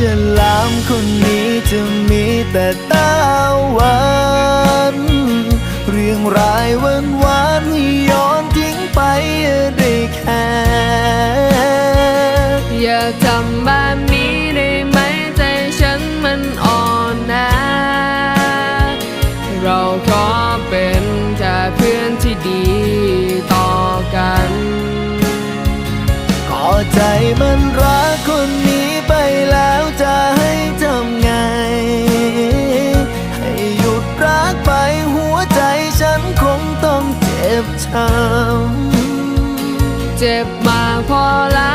ฉลามคนนี้จะมีแต่ตาหวานเรียงรายวันวานๆให้ย้อนทิ้งไปได้แค่อย่าทำแบบนี้ได้ไหมใจฉันมันอ่อนนะ เราขอเป็นแค่เพื่อนที่ดีต่อกัน ก็ใจมันรัก ช้ำเจ็บมากพอแล้ว